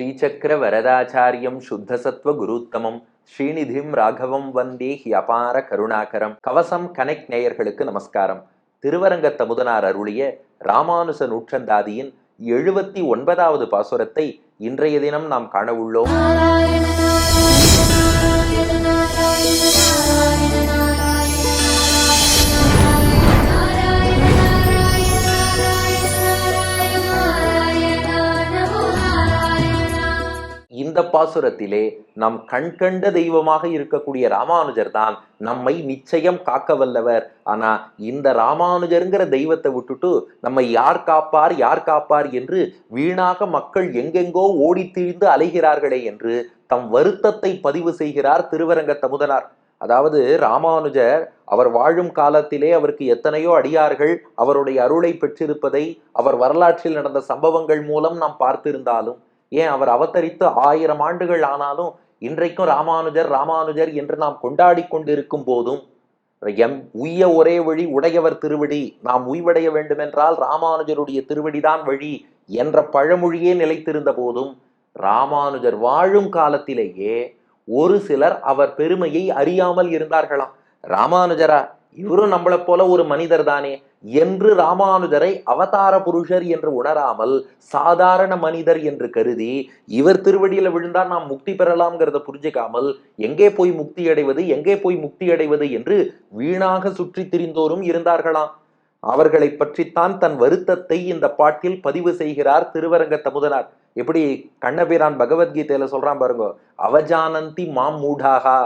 ஸ்ரீசக்கர வரதாச்சாரியம் சுத்தசத்வ குருத்தமம். ஸ்ரீநிதிம் ராகவம் வந்தே he அபார கருணாகரம். கவசம் connect நேயர்களுக்கு நமஸ்காரம். திருவரங்க தமுதனார் அருளிய ராமானுச நூற்றந்தாதியின் எழுபத்தி ஒன்பதாவது பாசுரத்தை இன்றைய தினம் நாம் காண உள்ளோம். இந்த பாசுரத்திலே நம் கண்கண்ட தெய்வமாக இருக்கக்கூடிய ராமானுஜர் தான் நம்மை நிச்சயம் காக்க வல்லவர். ஆனா இந்த ராமானுஜருங்கிற தெய்வத்தை விட்டுட்டு நம்மை யார் காப்பார் யார் காப்பார் என்று வீணாக மக்கள் எங்கெங்கோ ஓடி திழிந்து அலைகிறார்களே என்று தம் வருத்தத்தை பதிவு செய்கிறார் திருவரங்க தமுதனார். அதாவது ராமானுஜர் அவர் வாழும் காலத்திலே அவருக்கு எத்தனையோ அடியார்கள் அவருடைய அருளை பெற்றிருப்பதை அவர் வரலாற்றில் நடந்த சம்பவங்கள் மூலம் நாம் பார்த்திருந்தாலும் ஏன் அவர் அவதரித்து ஆயிரம் ஆண்டுகள் ஆனாலும் இன்றைக்கும் ராமானுஜர் ராமானுஜர் என்று நாம் கொண்டாடி கொண்டிருக்கும் போதும் எம் உய்ய ஒரே வழி உடையவர் திருவடி. நாம் உய்வடைய வேண்டுமென்றால் ராமானுஜருடைய திருவடிதான் வழி என்ற பழமொழியே நிலைத்திருந்த போதும் ராமானுஜர் வாழும் காலத்திலேயே ஒரு சிலர் அவர் பெருமையை அறியாமல் இருந்தார்களாம். ராமானுஜரா இவரும் நம்மளை போல ஒரு மனிதர் தானே என்று ராமானுஜரை அவதார புருஷர் என்று உணராமல் சாதாரண மனிதர் என்று கருதி இவர் திருவடியில விழுந்தால் நாம் முக்தி பெறலாம்ங்கிறத புரிஞ்சுக்காமல் எங்கே போய் முக்தி அடைவது எங்கே போய் முக்தி அடைவது என்று வீணாக சுற்றி திரிந்தோரும் இருந்தார்களாம் அவர்களை பற்றித்தான் தன் வருத்தத்தை இந்த பாட்டில் பதிவு செய்கிறார் திருவரங்க தமுதனார். எப்படி கண்ணபிரான் பகவத்கீதையில சொல்றான் பாருங்க அவஜானந்தி மாம் மூடாகா.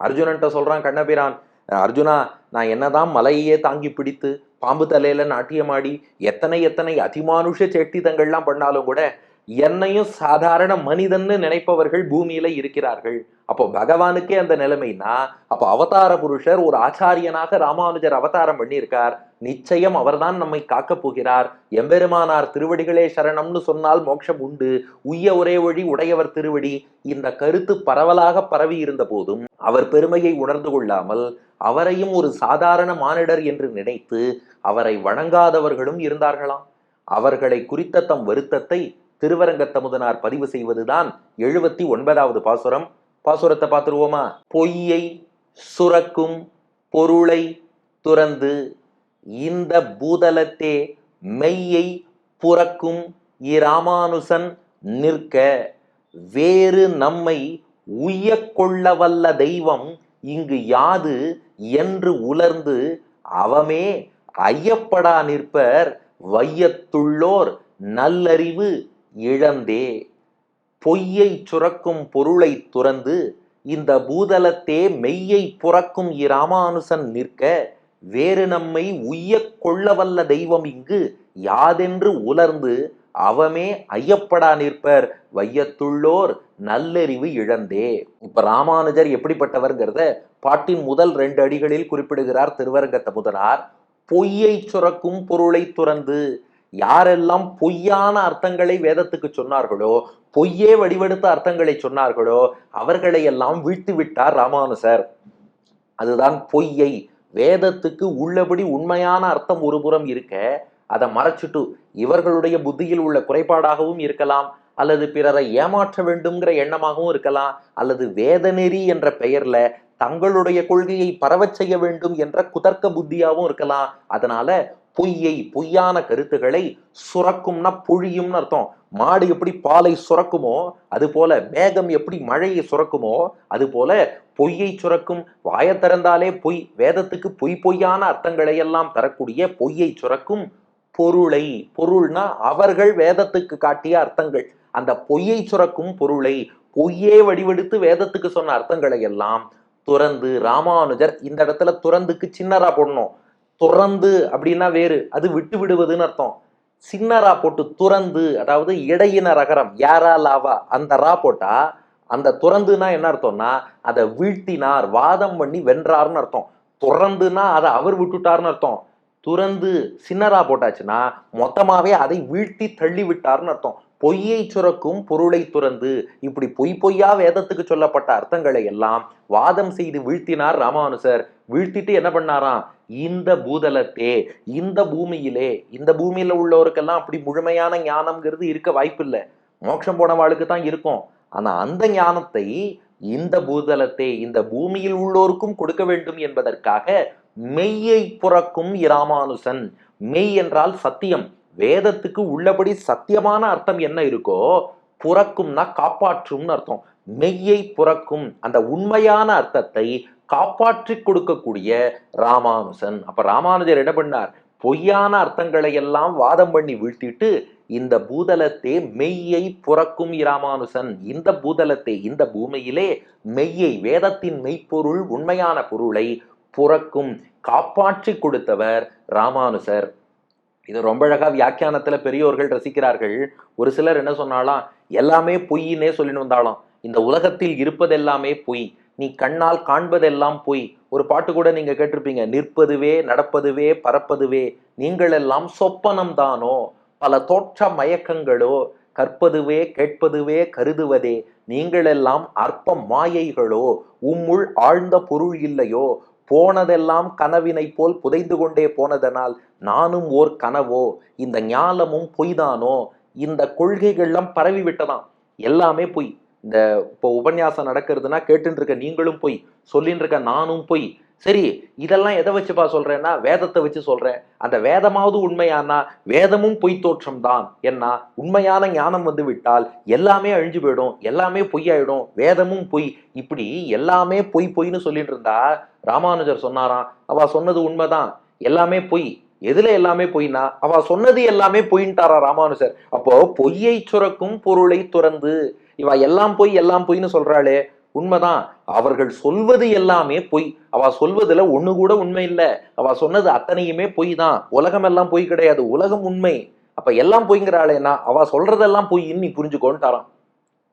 அர்ஜுனன்ட்ட சொல்றான் கண்ணபிரான் அர்ஜுனா நான் என்னதான் மலையே தாங்கி பிடித்து பாம்பு தலையில நாட்டியமாடி எத்தனை எத்தனை அதிமானுஷ சேட்டிதங்கள்லாம் பண்ணாலும் கூட என்னையும் சாதாரண மனிதன்னு நினைப்பவர்கள் பூமியில இருக்கிறார்கள். அப்போ பகவானுக்கே அந்த நிலைமைனா அப்போ அவதார புருஷர் ஒரு ஆச்சாரியனாக ராமானுஜர் அவதாரம் பண்ணியிருக்கார். நிச்சயம் அவர்தான் நம்மை காக்கப் போகிறார். எம்பெருமானார் திருவடிகளே சரணம்னு சொன்னால் மோட்சம் உண்டு. உய்ய ஒரே வழி உடையவர் திருவடி. இந்த கருத்து பரவலாக பரவி இருந்த போதும் அவர் பெருமையை உணர்ந்து கொள்ளாமல் அவரையும் ஒரு சாதாரண மானிடர் என்று நினைத்து அவரை வணங்காதவர்களும் இருந்தார்களாம். அவர்களை குறித்த தம் வருத்தத்தை திருவரங்கத்தமுதனார் பதிவு செய்வதுதான் எழுபத்தி ஒன்பதாவது பாசுரம். பாசுரத்தை பார்த்துருவோமா? பொய்யை சுரக்கும் பொருளை துறந்து இந்த பூதலத்தே மெய்யை புறக்கும் இராமானுசன் நிற்க வேறு நம்மை உய்யக்கொள்ள வல்ல தெய்வம் இங்கு யாது என்று உலர்ந்து அவமே ஐயப்படா நிற்பர் வையத்துள்ளோர் நல்லறிவு இழந்தே. பொய்யை சுரக்கும் பொருளை துறந்து இந்த பூதலத்தே மெய்யை புறக்கும் இராமானுசன் நிற்க வேறு நம்மை உய்ய கொள்ளவல்ல தெய்வம் இங்கு யாதென்று உலர்ந்து அவமே ஐயப்படா நிற்பர். வையத்துள்ளோர் நல்லறிவு இழந்தே. இப்ப ராமானுஜர் எப்படிப்பட்டவர்ங்கிறத பாட்டின் முதல் ரெண்டு அடிகளில் குறிப்பிடுகிறார் திருவரங்கத்த முதனார் பொய்யை சுரக்கும் பொருளை துறந்து யாரெல்லாம் பொய்யான அர்த்தங்களை வேதத்துக்கு சொன்னார்களோ பொய்யே வடிவெடுத்த அர்த்தங்களை சொன்னார்களோ அவர்களை எல்லாம் வீழ்த்து விட்டார் ராமானுசர். அதுதான் பொய்யை வேதத்துக்கு உள்ளபடி உண்மையான அர்த்தம் ஒரு புறம் இருக்க அதை மறைச்சிட்டு இவர்களுடைய புத்தியில் உள்ள குறைபாடாகவும் இருக்கலாம் அல்லது பிறரை ஏமாற்ற வேண்டும்ங்கிற எண்ணமாகவும் இருக்கலாம் அல்லது வேதநெறி என்ற பெயர்ல தங்களுடைய கொள்கையை பரவச் செய்ய வேண்டும் என்ற குதர்க்க புத்தியாகவும் இருக்கலாம். அதனால பொய்யை பொய்யான கருத்துக்களை சுரக்கும்னா பொழியும்னு அர்த்தம். மாடு எப்படி பாலை சுரக்குமோ அது போல மேகம் எப்படி மழையை சுரக்குமோ அது போல பொய்யை சுரக்கும் வாயை திறந்தாலே பொய் வேதத்துக்கு பொய் பொய்யான அர்த்தங்களை எல்லாம் தரக்கூடிய பொய்யை சுரக்கும் பொருளை பொருள்னா அவர்கள் வேதத்துக்கு காட்டிய அர்த்தங்கள். அந்த பொய்யை சுரக்கும் பொருளை பொய்யே வடிவெடுத்து வேதத்துக்கு சொன்ன அர்த்தங்களை எல்லாம் துறந்து ராமானுஜர் இந்த இடத்துல துறந்துக்கு சின்னரா போடணும். துறந்து அப்படின்னா வேறு. அது விட்டு விடுவதுன்னு அர்த்தம். சின்னரா போட்டு துறந்து அதாவது இடையின ரகரம் யாரா லாவா அந்த ரா போட்டா அந்த துறந்துனா என்ன அர்த்தம்னா அதை வீழ்த்தினார் வாதம் பண்ணி வென்றார்னு அர்த்தம். துறந்துனா அதை அவர் விட்டுட்டார்னு அர்த்தம். துறந்து சின்னரா போட்டாச்சுன்னா மொத்தமாவே அதை வீழ்த்தி தள்ளி விட்டார்னு அர்த்தம். பொய்யை சுரக்கும் பொருளை துறந்து இப்படி பொய் பொய்யா வேதத்துக்கு சொல்லப்பட்ட அர்த்தங்களை எல்லாம் வாதம் செய்து வீழ்த்தினார் ராமானுசர். வீழ்த்திட்டு என்ன பண்ணாராம்? இந்த பூதலத்தே இந்த பூமியிலே இந்த பூமியில உள்ளவருக்கெல்லாம் அப்படி முழுமையான ஞானம்ங்கிறது இருக்க வாய்ப்பில்லை. மோட்சம் போனவாளுக்கு தான் இருக்கும். ஆனா அந்த ஞானத்தை இந்த பூதலத்தை இந்த பூமியில் உள்ளோருக்கும் கொடுக்க வேண்டும் என்பதற்காக மெய்யை புறக்கும் இராமானுசன். மெய் என்றால் சத்தியம். வேதத்துக்கு உள்ளபடி சத்தியமான அர்த்தம் என்ன இருக்கோ புறக்கும்னா காப்பாற்றும்னு அர்த்தம். மெய்யை புறக்கும் அந்த உண்மையான அர்த்தத்தை காப்பாற்றி கொடுக்கக்கூடிய ராமானுசன். அப்ப ராமானுஜர் என்ன பண்ணார்? பொய்யான அர்த்தங்களை எல்லாம் வாதம் பண்ணி வீழ்த்திட்டு இந்த பூதலத்தே மெய்யை புறக்கும் இராமானுசன் இந்த பூதலத்தை இந்த பூமியிலே மெய்யை வேதத்தின் மெய்ப்பொருள் உண்மையான பொருளை புறக்கும் காப்பாற்றி கொடுத்தவர் ராமானுசர். இது ரொம்ப அழகா வியாக்கியானத்துல பெரியோர்கள் ரசிக்கிறார்கள். ஒரு சிலர் என்ன சொன்னாலாம் எல்லாமே பொய்ன்னே சொல்லிட்டு வந்தாலாம் இந்த உலகத்தில் இருப்பதெல்லாமே பொய். நீ கண்ணால் காண்பதெல்லாம் பொய். ஒரு பாட்டு கூட நீங்க கேட்டிருப்பீங்க நிற்பதுவே நடப்பதுவே பறப்பதுவே நீங்கள் எல்லாம் சொப்பனம் தானோ? பல தோற்ற மயக்கங்களோ? கற்பதுவே கேட்பதுவே கருதுவதே நீங்களெல்லாம் அற்ப மாயைகளோ? உம்முள் ஆழ்ந்த பொருள் இல்லையோ? போனதெல்லாம் கனவினை போல் புதைந்து கொண்டே போனதனால் நானும் ஓர் கனவோ? இந்த ஞாலமும் பொய்தானோ? இந்த கொள்கைகள்லாம் பரவி விட்டதாம். எல்லாமே பொய். இந்த இப்போ உபன்யாசம் நடக்கிறதுனா கேட்டுன்னு நீங்களும் பொய். சொல்லின்னு இருக்க நானும் பொய். சரி இதெல்லாம் எதை வச்சுப்பா சொல்றேன்னா வேதத்தை வச்சு சொல்றேன். அந்த வேதமாவது உண்மையானா? வேதமும் பொய் தோற்றம் தான் என்ன உண்மையான ஞானம் வந்து விட்டால் எல்லாமே அழிஞ்சு போயிடும் எல்லாமே பொய்யாயிடும் வேதமும் பொய். இப்படி எல்லாமே பொய் பொய்ன்னு சொல்லிட்டு இருந்தா ராமானுஜர் சொன்னாராம் அவ சொன்னது உண்மைதான். எல்லாமே பொய். எதுல எல்லாமே பொய்னா? அவ சொன்னது எல்லாமே பொய்ன்ட்டாரா ராமானுஜர்? அப்போ பொய்யை சுரக்கும் பொருளை துறந்து இவ எல்லாம் பொய் எல்லாம் பொய்ன்னு சொல்றாளே உண்மைதான். அவர்கள் சொல்வது எல்லாமே பொய். அவ சொல்வதுல ஒண்ணு கூட உண்மை இல்ல. அவ சொன்னது அத்தனையுமே பொய் தான். உலகம் எல்லாம் பொய் கிடையாது. உலகம் உண்மை. அப்ப எல்லாம் பொய்ங்கிறாளேனா அவ சொல்றதெல்லாம் பொய்ன்னு நீ புரிஞ்சுக்கோன்ட்டாராம்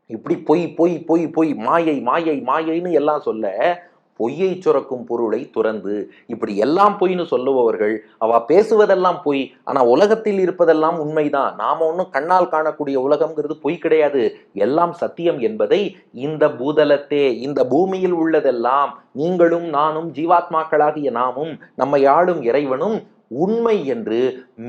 இப்படி பொய் பொய் பொய் பொய் மாயை மாயை மாயைன்னு எல்லாம் சொல்ல பொய்யை சுரக்கும் பொருளை துறந்து இப்படி எல்லாம் பொய்ன்னு சொல்லுபவர்கள் அவ பேசுவதெல்லாம் பொய் ஆனா உலகத்தில் இருப்பதெல்லாம் உண்மைதான். நாம ஒன்றும் கண்ணால் காணக்கூடிய உலகம்ங்கிறது பொய் கிடையாது. எல்லாம் சத்தியம் என்பதை இந்த பூதலத்தே இந்த பூமியில் உள்ளதெல்லாம் நீங்களும் நானும் ஜீவாத்மாக்களாகிய நாமும் நம்மை ஆளும் இறைவனும் உண்மை என்று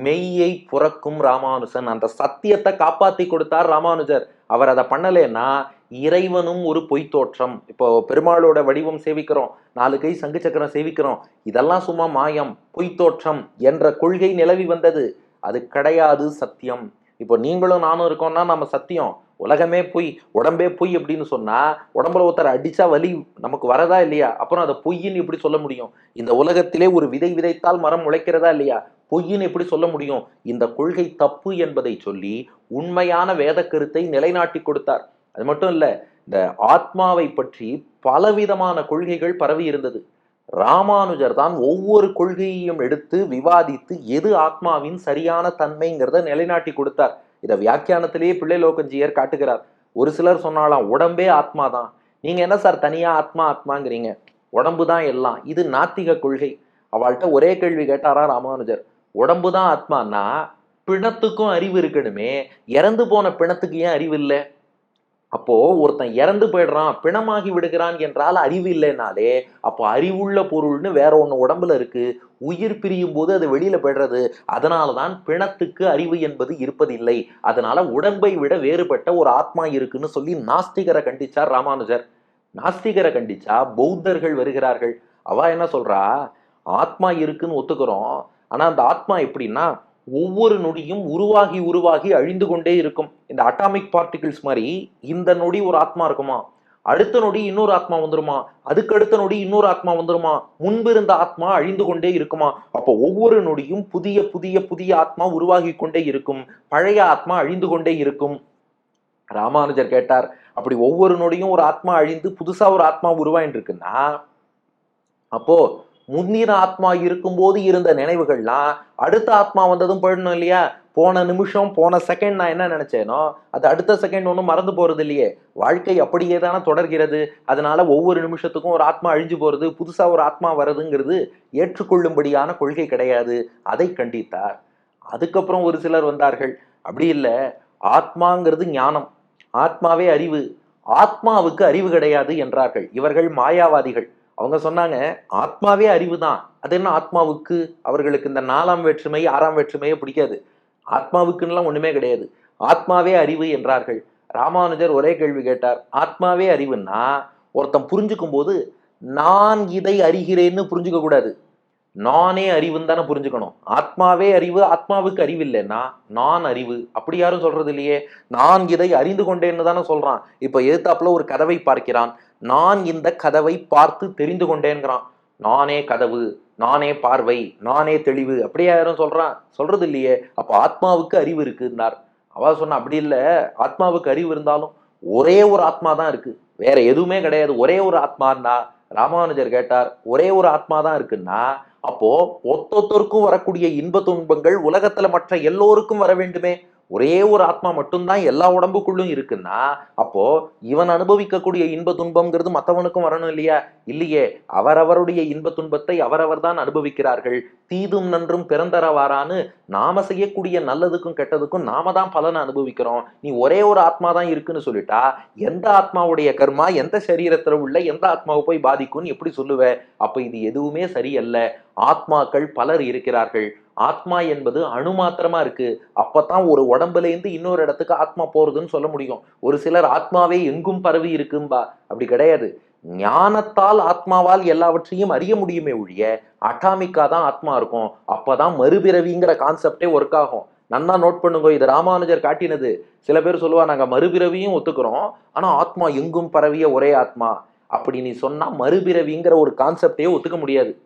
மெய்யை புறக்கும் ராமானுஜன். அந்த சத்தியத்தை காப்பாத்தி கொடுத்தார் ராமானுஜர். அவர் அதை பண்ணலைன்னா இறைவனும் ஒரு பொய் தோற்றம் இப்போ பெருமாளோட வடிவம் சேவிக்கிறோம் நாலு கை சங்கு சக்கரம் சேவிக்கிறோம் இதெல்லாம் சும்மா மாயம் பொய் தோற்றம் என்ற கொள்கை நிலவி வந்தது. அது கிடையாது சத்தியம். இப்போ நீங்களும் நானும் இருக்கோம்னா நம்ம சத்தியம். உலகமே பொய் உடம்பே பொய் அப்படின்னு சொன்னால் உடம்புல ஒருத்தர் அடித்தா வலி நமக்கு வரதா இல்லையா? அப்புறம் அதை பொய்ன்னு எப்படி சொல்ல முடியும்? இந்த உலகத்திலே ஒரு விதை விதைத்தால் மரம் உழைக்கிறதா இல்லையா? பொய்ன்னு எப்படி சொல்ல முடியும்? இந்த கொள்கை தப்பு என்பதை சொல்லி உண்மையான வேத கருத்தை நிலைநாட்டி கொடுத்தார். அது மட்டும் இல்லை இந்த ஆத்மாவை பற்றி பலவிதமான கொள்கைகள் பரவி இருந்தது. ராமானுஜர் தான் ஒவ்வொரு கொள்கையையும் எடுத்து விவாதித்து எது ஆத்மாவின் சரியான தன்மைங்கிறத நிலைநாட்டி கொடுத்தார். இதை வியாக்கியானத்திலேயே பிள்ளை லோகஞ்சியர் காட்டுகிறார். ஒரு சிலர் சொன்னாலாம் உடம்பே ஆத்மா தான். நீங்க என்ன சார் தனியா ஆத்மா ஆத்மாங்கிறீங்க? உடம்பு தான் எல்லாம். இது நாத்திக கொள்கை. அவள்கிட்ட ஒரே கேள்வி கேட்டாரா ராமானுஜர். உடம்பு தான் ஆத்மானா பிணத்துக்கும் அறிவு இருக்கணுமே. இறந்து போன பிணத்துக்கு ஏன் அறிவு இல்லை? அப்போ ஒருத்தன் இறந்து போயிடுறான் பிணமாகி விடுகிறான் என்றால் அறிவு இல்லைனாலே அப்போ அறிவுள்ள பொருள்னு வேற ஒன்று உடம்புல இருக்கு. உயிர் பிரியும் போது அது வெளியில போயிடுறது. அதனால தான் பிணத்துக்கு அறிவு என்பது இருப்பதில்லை. அதனால உடம்பை விட வேறுபட்ட ஒரு ஆத்மா இருக்குன்னு சொல்லி நாஸ்திகரை கண்டிச்சார் ராமானுஜர். நாஸ்திகரை கண்டிச்சா பௌத்தர்கள் வருகிறார்கள். அவ என்ன சொல்றா? ஆத்மா இருக்குன்னு ஒத்துக்கிறோம். ஆனா அந்த ஆத்மா எப்படின்னா ஒவ்வொரு நொடியும் உருவாகி உருவாகி அழிந்து கொண்டே இருக்கும். இந்த அட்டாமிக் பார்ட்டிகிள்ஸ் மாதிரி இந்த நொடி ஒரு ஆத்மா இருக்குமா? அடுத்த நொடி இன்னொரு ஆத்மா வந்துருமா? அதுக்கு அடுத்த நொடி இன்னொரு ஆத்மா வந்துருமா? முன்பு இருந்த ஆத்மா அழிந்து கொண்டே இருக்குமா? அப்போ ஒவ்வொரு நொடியும் புதிய புதிய புதிய ஆத்மா உருவாகி கொண்டே இருக்கும். பழைய ஆத்மா அழிந்து கொண்டே இருக்கும். ராமானுஜர் கேட்டார் அப்படி ஒவ்வொரு நொடியும் ஒரு ஆத்மா அழிந்து புதுசா ஒரு ஆத்மா உருவாயின்னு இருக்குன்னா அப்போ முன்னிற ஆத்மா இருக்கும்போது இருந்த நினைவுகள்லாம் அடுத்த ஆத்மா வந்ததும் போயிடணும் இல்லையா? போன நிமிஷம் போன செகண்ட் நான் என்ன நினைச்சேனோ அது அடுத்த செகண்ட் ஒன்றும் மறந்து போறது இல்லையே. வாழ்க்கை அப்படியே தானே தொடர்கிறது. அதனால ஒவ்வொரு நிமிஷத்துக்கும் ஒரு ஆத்மா அழிஞ்சு போறது புதுசா ஒரு ஆத்மா வருதுங்கிறது ஏற்றுக்கொள்ளும்படியான கொள்கை கிடையாது. அதை கண்டித்தார். அதுக்கப்புறம் ஒரு சிலர் வந்தார்கள். அப்படி இல்லை ஆத்மாங்கிறது ஞானம். ஆத்மாவே அறிவு. ஆத்மாவுக்கு அறிவு கிடையாது என்றார்கள். இவர்கள் மாயாவாதிகள். அவங்க சொன்னாங்க ஆத்மாவே அறிவு தான் அது என்ன ஆத்மாவுக்கு? அவர்களுக்கு இந்த நாலாம் வேற்றுமை ஆறாம் வேற்றுமையே பிடிக்காது. ஆத்மாவுக்குன்னெலாம் ஒன்றுமே கிடையாது. ஆத்மாவே அறிவு என்றார்கள். ராமானுஜர் ஒரே கேள்வி கேட்டார். ஆத்மாவே அறிவுன்னா ஒருத்தன் புரிஞ்சுக்கும் போது நான் இதை அறிகிறேன்னு புரிஞ்சுக்க கூடாது. நானே அறிவுன்னு தானே புரிஞ்சுக்கணும். ஆத்மாவே அறிவு ஆத்மாவுக்கு அறிவு இல்லைன்னா நான் அறிவு. அப்படி யாரும் சொல்றது இல்லையே நான் இதை அறிந்து கொண்டேன்னு தானே சொல்றான். இப்ப எதிர்த்தாப்புல ஒரு கதவை பார்க்கிறான். நான் இந்த கதவை பார்த்து தெரிந்து கொண்டேங்கிறான் நானே கதவு நானே பார்வை நானே தெளிவு. அப்படியே யாரும் சொல்றான் சொல்றது இல்லையே. அப்ப ஆத்மாவுக்கு அறிவு இருக்குன்னார். அவ சொன்னா அப்படி இல்லை. ஆத்மாவுக்கு அறிவு இருந்தாலும் ஒரே ஒரு ஆத்மா தான் இருக்கு. வேற எதுவுமே கிடையாது. ஒரே ஒரு ஆத்மான்னா ராமானுஜர் கேட்டார் ஒரே ஒரு ஆத்மா தான் இருக்குன்னா அப்போ ஒத்தொத்தருக்கும் வரக்கூடிய இன்ப துன்பங்கள் உலகத்துல மற்ற எல்லோருக்கும் வர வேண்டுமே. ஒரே ஒரு ஆத்மா மட்டும்தான் எல்லா உடம்புக்குள்ளும் இருக்குன்னா அப்போ இவன் அனுபவிக்கக்கூடிய இன்ப துன்பம்ங்கிறது மற்றவனுக்கும் வரணும் இல்லையா? இல்லையே. அவரவருடைய இன்ப துன்பத்தை அவரவர் தான் அனுபவிக்கிறார்கள். தீதும் நன்றும் பிறந்தரவாரான்னு நாம செய்யக்கூடிய நல்லதுக்கும் கெட்டதுக்கும் நாம தான் பலனை அனுபவிக்கிறோம். நீ ஒரே ஒரு ஆத்மா தான் இருக்குன்னு சொல்லிட்டா எந்த ஆத்மாவுடைய கர்மா எந்த சரீரத்துல உள்ள எந்த ஆத்மாவை போய் பாதிக்கும்னு எப்படி சொல்லுவ? அப்ப இது எதுவுமே சரியல்ல. ஆத்மாக்கள் பலர் இருக்கிறார்கள். ஆத்மா என்பது அணு மாத்திரமா இருக்கு. அப்பதான் ஒரு உடம்புலேருந்து இன்னொரு இடத்துக்கு ஆத்மா போறதுன்னு சொல்ல முடியும். ஒரு சிலர் ஆத்மாவே எங்கும் பரவி இருக்கும்பா. அப்படி கிடையாது. ஞானத்தால் ஆத்மாவால் எல்லாவற்றையும் அறிய முடியுமே ஒழிய அட்டாமிக்கா தான் ஆத்மா இருக்கும். அப்பதான் மறுபிறவிங்கிற கான்செப்டே ஒர்க் ஆகும். நன்னா நோட் பண்ணுங்க இது ராமானுஜர் காட்டினது. சில பேர் சொல்லுவா நாங்க மறுபிறவியும் ஒத்துக்கிறோம். ஆனா ஆத்மா எங்கும் பரவிய ஒரே ஆத்மா. அப்படி நீ சொன்னா மறுபிறவிங்கிற ஒரு கான்செப்டே ஒத்துக்க முடியாது.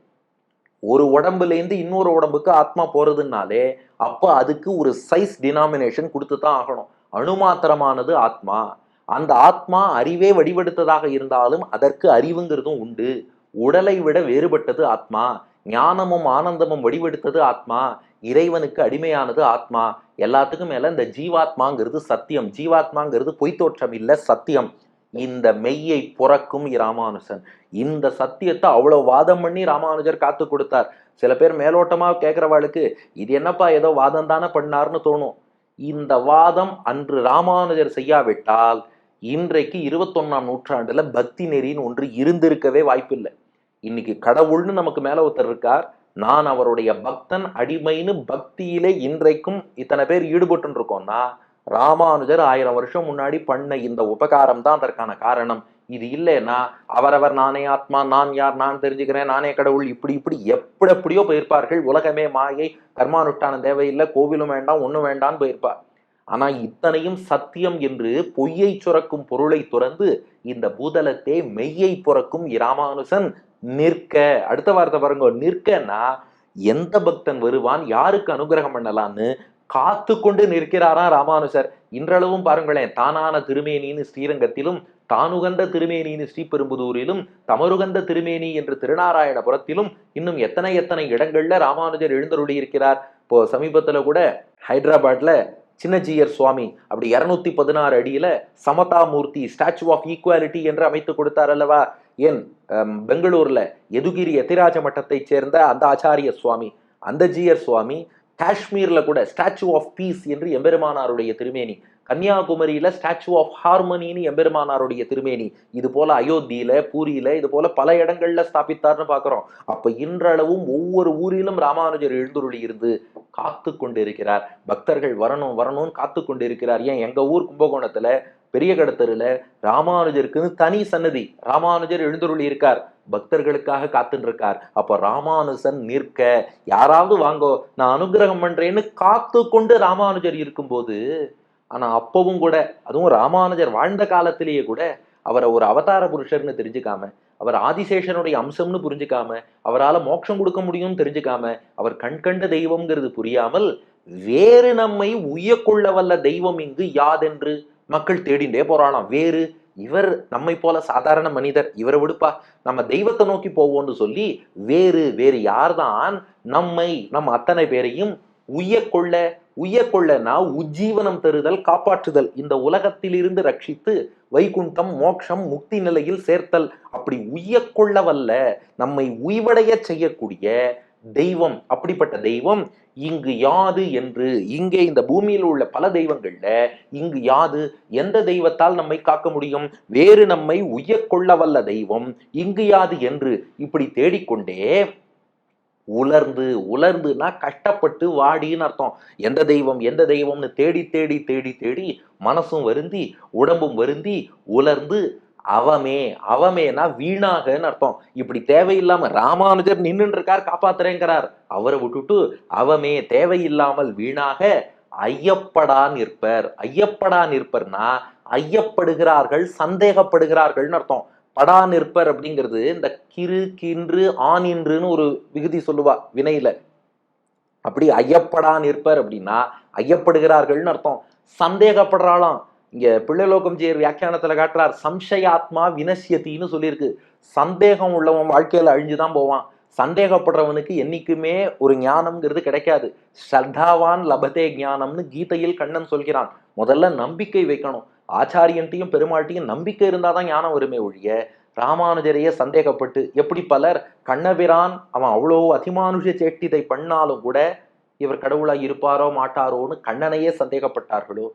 ஒரு உடம்புலேருந்து இன்னொரு உடம்புக்கு ஆத்மா போறதுனாலே அப்போ அதுக்கு ஒரு சைஸ் டினாமினேஷன் கொடுத்து தான் ஆகணும். அணுமாத்திரமானது ஆத்மா. அந்த ஆத்மா அறிவே வடிவெடுத்ததாக இருந்தாலும் அதற்கு அறிவுங்கிறதும் உண்டு. உடலை விட வேறுபட்டது ஆத்மா. ஞானமும் ஆனந்தமும் வடிவெடுத்தது ஆத்மா. இறைவனுக்கு அடிமையானது ஆத்மா. எல்லாத்துக்கும் மேல இந்த ஜீவாத்மாங்கிறது சத்தியம். ஜீவாத்மாங்கிறது பொய்த்தோற்றம் இல்லை சத்தியம். இந்த மெய்யை புறக்கும் ராமானுஜன் இந்த சத்தியத்தை அவ்வளோ வாதம் பண்ணி ராமானுஜர் காத்து கொடுத்தார். சில பேர் மேலோட்டமாக கேட்குறவாளுக்கு இது என்னப்பா ஏதோ வாதம் தானே பண்ணார்னு தோணும். இந்த வாதம் அன்று ராமானுஜர் செய்யாவிட்டால் இன்றைக்கு இருபத்தொன்னாம் நூற்றாண்டுல பக்தி நெறின்னு ஒன்று இருந்திருக்கவே வாய்ப்பில்லை. இன்னைக்கு கடவுள்னு நமக்கு மேல ஒருத்தர் இருக்கார். நான் அவருடைய பக்தன் அடிமைன்னு பக்தியிலே இன்றைக்கும் இத்தனை பேர் ஈடுபட்டு இருக்கோம்னா ராமானுஜர் ஆயிரம் வருஷம் முன்னாடி பண்ண இந்த உபகாரம் தான் அதற்கான காரணம். இது இல்லைன்னா அவரவர் நானே ஆத்மா நான் யார் நான் தெரிஞ்சுக்கிறேன் நானே கடவுள் இப்படி இப்படி எப்படி எப்படியோ போயிருப்பார்கள். உலகமே மாயை கர்மானுட்டான தேவையில்லை கோவிலும் வேண்டாம் ஒன்றும் வேண்டாம்னு போயிருப்பார். ஆனால் இத்தனையும் சத்தியம் என்று பொய்யை சுரக்கும் பொருளை துறந்து இந்த பூதலத்தை மெய்யை புறக்கும் இராமானுசன் நிற்க. அடுத்த வார்த்தை பாருங்க நிற்கன்னா எந்த பக்தன் வருவான் யாருக்கு அனுகிரகம் பண்ணலான்னு காத்து கொண்டு நிற்கிறாராம் ராமானுஜர் இன்றளவும் பாருங்களேன் தானான திருமேனின்னு ஸ்ரீரங்கத்திலும் தானுகந்த திருமேனின்னு ஸ்ரீபெரும்புதூரிலும் தமருகந்த திருமேனி என்று திருநாராயணபுரத்திலும் இன்னும் எத்தனை எத்தனை இடங்கள்ல ராமானுஜர் எழுந்தருளி இருக்கிறார். இப்போ சமீபத்துல கூட ஹைதராபாத்ல சின்னஜியர் சுவாமி அப்படி இருநூத்தி பதினாறு அடியில Samatha Murthy statue of equality என்று அமைத்து கொடுத்தார் அல்லவா? ஏன் பெங்களூர்ல எதுகிரி எத்திராஜ மட்டத்தைச் சேர்ந்த அந்த ஆச்சாரிய சுவாமி அந்த ஜீயர் சுவாமி காஷ்மீர்ல கூட ஸ்டாச்சு ஆஃப் பீஸ் என்று எம்பெருமானாருடைய திருமேனி கன்னியாகுமரியில ஸ்டாச்சு ஆஃப் ஹார்மனின்னு எம்பெருமானாருடைய திருமேனி இது போல அயோத்தியில பூரியில இது போல பல இடங்கள்ல ஸ்தாபித்தார்னு பாக்குறோம். அப்ப இன்றளவும் ஒவ்வொரு ஊரிலும் ராமானுஜர் எழுந்துருளி இருந்து காத்து கொண்டிருக்கிறார். பக்தர்கள் வரணும் வரணும்னு காத்து கொண்டிருக்கிறார். ஏன்? எங்க ஊர் கும்பகோணத்துல பெரிய கடத்தருல ராமானுஜருக்குன்னு தனி சன்னதி. ராமானுஜர் எழுந்துருளி இருக்கார் பக்தர்களுக்காக காத்துன்னு இருக்கார் அப்ப ராமானுஜன் நிற்க யாராவது வாங்கோ நான் அனுகிரகம் பண்றேன்னு காத்து கொண்டு ராமானுஜர் இருக்கும்போது ஆனா அப்பவும் கூட அதுவும் ராமானுஜர் வாழ்ந்த காலத்திலேயே கூட அவரை ஒரு அவதார புருஷர்னு தெரிஞ்சுக்காம அவர் ஆதிசேஷனுடைய அம்சம்னு புரிஞ்சுக்காம அவரால் மோட்சம் கொடுக்க முடியும்னு தெரிஞ்சுக்காம அவர் கண்கண்ட தெய்வம்ங்கிறது புரியாமல் வேறு நம்மை உய்யக்கொள்ள வல்ல தெய்வம் இங்கு யாதென்று மக்கள் தேடிண்டே போறானாம். வேறு இவர் நம்மை போல சாதாரண மனிதர் இவரை விடுப்பா. நம்ம தெய்வத்தை நோக்கி போவோம்னு சொல்லி வேறு வேறு யார்தான் நம்மை நம்ம அத்தனை பேரையும் உய்யக்கொள்ள உய்யக்கொள்ளனா உஜ்ஜீவனம் தருதல் காப்பாற்றுதல். இந்த உலகத்திலிருந்து ரட்சித்து வைகுண்டம் மோட்சம் முக்தி நிலையில் சேர்த்தல். அப்படி உய்யக்கொள்ள வல்ல நம்மை உய்வடைய செய்யக்கூடிய தெய்வம் அப்படிப்பட்ட தெய்வம் இங்கு யாது என்று இங்கே இந்த பூமியில் உள்ள பல தெய்வங்கள்ல இங்கு யாது எந்த தெய்வத்தால் நம்மை காக்க முடியும்? வேறு நம்மை உய்யக்கொள்ள வல்ல தெய்வம் இங்கு யாது என்று இப்படி தேடிக்கொண்டே உலர்ந்து உலர்ந்துனா கஷ்டப்பட்டு வாடின்னு அர்த்தம். எந்த தெய்வம் எந்த தெய்வம்னு தேடி தேடி தேடி தேடி மனசும் வருந்தி உடம்பும் வருந்தி உலர்ந்து அவமே அவமேனா வீணாகன்னு அர்த்தம். இப்படி தேவையில்லாம ராமானுஜர் நின்னுட்டு இருக்கார் காப்பாத்துறேங்கிறார். அவரை விட்டுட்டு அவமே தேவையில்லாமல் வீணாக ஐயப்படா நிற்பர். ஐயப்படா நிற்பர்னா ஐயப்படுகிறார்கள் சந்தேகப்படுகிறார்கள்னு அர்த்தம். படா நிற்பர் அப்படிங்கிறது இந்த கிரு கின்று ஆனின்றுன்னு ஒரு விகுதி சொல்லுவா வினையில. அப்படி ஐயப்படா நிற்பர் அப்படின்னா ஐயப்படுகிறார்கள்னு அர்த்தம். சந்தேகப்படுறாளாம். இங்க பிள்ளைலோகம் ஜெயர் வியாக்கியானத்துல காட்டுறார் சம்சயாத்மா வினசியத்தின்னு சொல்லியிருக்கு. சந்தேகம் உள்ளவன் வாழ்க்கையில அழிஞ்சுதான் போவான். சந்தேகப்படுறவனுக்கு என்னைக்குமே ஒரு ஞானம்ங்கிறது கிடைக்காது. ஸ்ரத்தாவான் லபதே ஞானம்னு கீதையில் கண்ணன் சொல்கிறான். முதல்ல நம்பிக்கை வைக்கணும். ஆச்சாரியன்ட்டையும் பெருமாள்கிட்டையும் நம்பிக்கை இருந்தால் தான் ஞானம் வருமே ஒழிய ராமானுஜரையே சந்தேகப்பட்டு எப்படி பலர் கண்ணபிரான் அவன் அவ்வளோ அதிமானுஷ சேட்டிதை பண்ணாலும் கூட இவர் கடவுளாக இருப்பாரோ மாட்டாரோன்னு கண்ணனையே சந்தேகப்பட்டார்களோ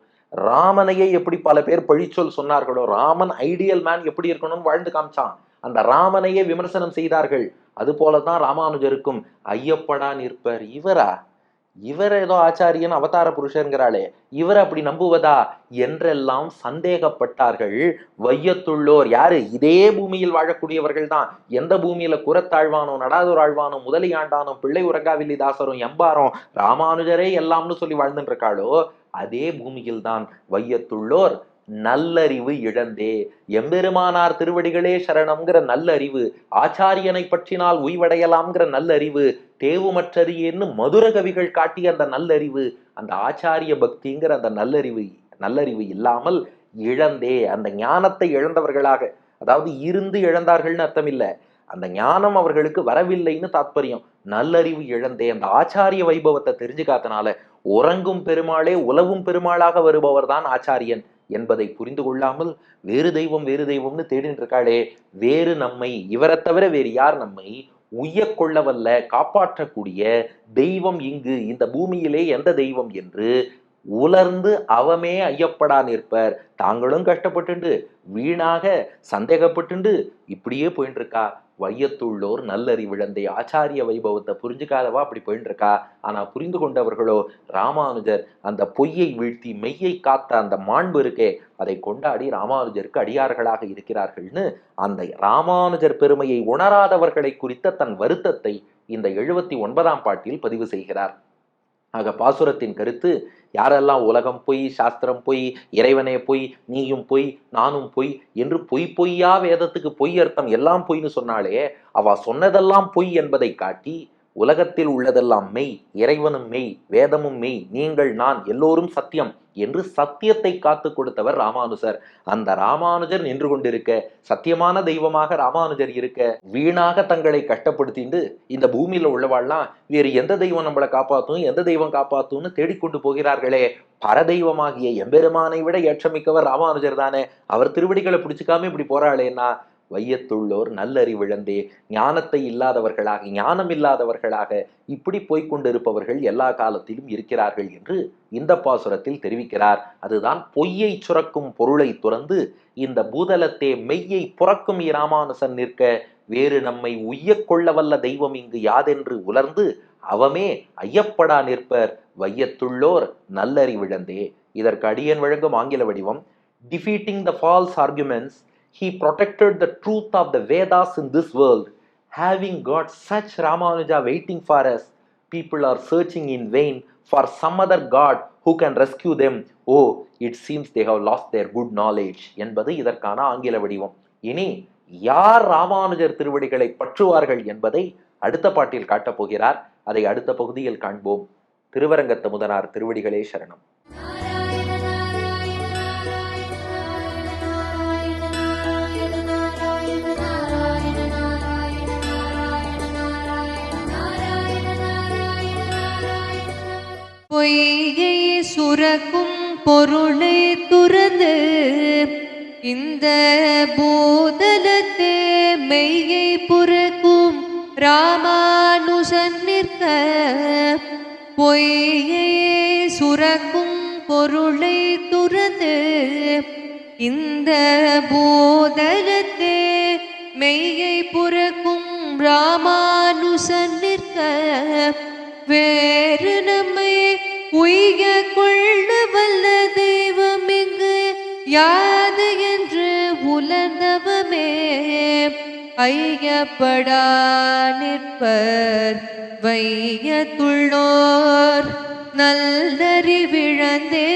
ராமனையே எப்படி பல பேர் பழிச்சொல் சொன்னார்களோ ராமன் ஐடியல் மேன் எப்படி இருக்கணும்னு வாழ்ந்து காமிச்சான். அந்த ராமனையே விமர்சனம் செய்தார்கள். அது போலதான் ராமானுஜருக்கும் ஐயப்படா நிற்பர் இவரா? இவர் ஏதோ ஆச்சாரியன் அவதார புருஷருங்கிறாளே இவர் அப்படி நம்புவதா? என்றெல்லாம் சந்தேகப்பட்டார்கள். வையத்துள்ளோர் யாரு? இதே பூமியில் வாழக்கூடியவர்கள் தான் எந்த பூமியில குரத்தாழ்வானோ நடாதூர் ஆழ்வானோ முதலியாண்டானோ பிள்ளை உறங்காவில்லி தாசரும் எம்பாரும் ராமானுஜரே எல்லாம்னு சொல்லி வாழ்ந்துட்டு இருக்காளோ அதே பூமியில்தான் வையத்துள்ளோர் நல்லறிவு இழந்தே. எம்பெருமானார் திருவடிகளே சரணம்ங்கிற நல்லறிவு ஆச்சாரியனை பற்றினால் உய்வடையலாம்ங்கிற நல்லறிவு தேவுமற்றறியேன்னு மதுர கவிகள் காட்டிய அந்த நல்லறிவு அந்த ஆச்சாரிய பக்திங்கிற அந்த நல்லறிவு நல்லறிவு இல்லாமல் இழந்தே. அந்த ஞானத்தை இழந்தவர்களாக அதாவது இருந்து இழந்தார்கள்னு அர்த்தம் இல்லை. அந்த ஞானம் அவர்களுக்கு வரவில்லைன்னு தாத்பரியம். நல்லறிவு இழந்தே அந்த ஆச்சாரிய வைபவத்தை தெரிஞ்சுக்காதனால உறங்கும் பெருமாளே உலவும் பெருமாளாக வருபவர் தான் ஆச்சாரியன் என்பதை புரிந்து கொள்ளாமல் வேறு தெய்வம் வேறு தெய்வம்னு தேடிட்டு இருக்காளே வேறு நம்மை இவரை தவிர வேறு யார் நம்மை உய்யக்கொள்ள கொள்ளவல்ல காப்பாற்றக்கூடிய தெய்வம் இங்கு இந்த பூமியிலே எந்த தெய்வம் என்று உலர்ந்து அவமே ஐயப்படா நிற்பர். தாங்களும் கஷ்டப்பட்டுண்டு வீணாக சந்தேகப்பட்டுண்டு இப்படியே போயிட்டு இருக்கா வையத்துள்ளோர் நல்லறிவிழந்தை ஆச்சாரிய வைபவத்தை புரிஞ்சுக்காதவா அப்படி போயின்னு இருக்கா ஆனால் புரிந்து கொண்டவர்களோ ராமானுஜர் அந்த பொய்யை வீழ்த்தி மெய்யை காத்த அந்த மாண்பு இருக்கே அதை கொண்டாடி ராமானுஜருக்கு அடியார்களாக இருக்கிறார்கள்னு அந்த ராமானுஜர் பெருமையை உணராதவர்களை குறித்த தன் வருத்தத்தை இந்த எழுபத்தி ஒன்பதாம் பாட்டில் பதிவு செய்கிறார். ஆக பாசுரத்தின் கருத்து யாரெல்லாம் உலகம் பொய் சாஸ்திரம் பொய் இறைவனே பொய் நீயும் பொய் நானும் பொய் என்று பொய் பொய்யா வேதத்துக்கு பொய் அர்த்தம் எல்லாம் பொய்ன்னு சொன்னாலே அவ சொன்னதெல்லாம் பொய் என்பதை காட்டி உலகத்தில் உள்ளதெல்லாம் மெய் இறைவனும் மெய் வேதமும் மெய் நீங்கள் நான் எல்லோரும் சத்தியம். என்று சத்தியத்தை காத்து கொடுத்தவர் ராமானுஜர். அந்த ராமானுஜர் நின்று கொண்டிருக்க சத்தியமான தெய்வமாக ராமானுஜர் இருக்க வீணாக தங்களை கஷ்டப்படுத்திண்டு இந்த பூமியில உள்ளவாள்லாம் வேறு எந்த தெய்வம் நம்மளை காப்பாத்தும் எந்த தெய்வம் காப்பாத்தும்னு தேடிக்கொண்டு போகிறார்களே. பரதெய்வமாகிய எம்பெருமானை விட ஏற்றமிக்கவர் ராமானுஜர் தானே. அவர் திருவடிகளை பிடிச்சிக்காம இப்படி போறாளேன்னா வையத்துள்ளோர் நல்லறிவிழந்தே ஞானத்தை இல்லாதவர்களாக ஞானம் இல்லாதவர்களாக இப்படி போய்க்கொண்டிருப்பவர்கள் எல்லா காலத்திலும் இருக்கிறார்கள் என்று இந்த பாசுரத்தில் தெரிவிக்கிறார். அதுதான் பொய்யை சுரக்கும் பொருளை துறந்து இந்த பூதலத்தே மெய்யை புறக்கும் இராமானுசன் நிற்க வேறு நம்மை உய்யக்கொள்ளவல்ல தெய்வம் இங்கு யாதென்று உலர்ந்து அவமே ஐயப்படா நிற்பர் வையத்துள்ளோர் நல்லறிவிழந்தே இதற்கு அடியன் வழங்கும் ஆங்கில வடிவம் defeating the false arguments he protected the truth of the Vedas in this world. Having got such Ramanuja waiting for us, people are searching in vain for some other God who can rescue them. Oh, it seems they have lost their good knowledge. என்பது இதற்கான ஆங்கில வடிவம் இனி யார் ராமானுஜர் திருவடிகளை பற்றுவார்கள் என்பதை அடுத்த பாட்டில் காட்டப் போகிறார் அதை அடுத்த பகுதியில் காண்போம் திருவரங்கத்த முதனார் திருவடிகளே சரணம் பொய்யை சுரக்கும் பொருளை துறந்து இந்த பூதலத்து மெய்யை புறக்கும் ராமானுசன் நிற்க பொய்யை சுரக்கும் பொருளை துறந்து இந்த பூதலத்து மெய்யை புறக்கும் ராமானுசன் நிற்க வேறு நம்மை ஐயப்படா நிற்பர் வையத்துள்ளோர் நல்லறிவிழந்தே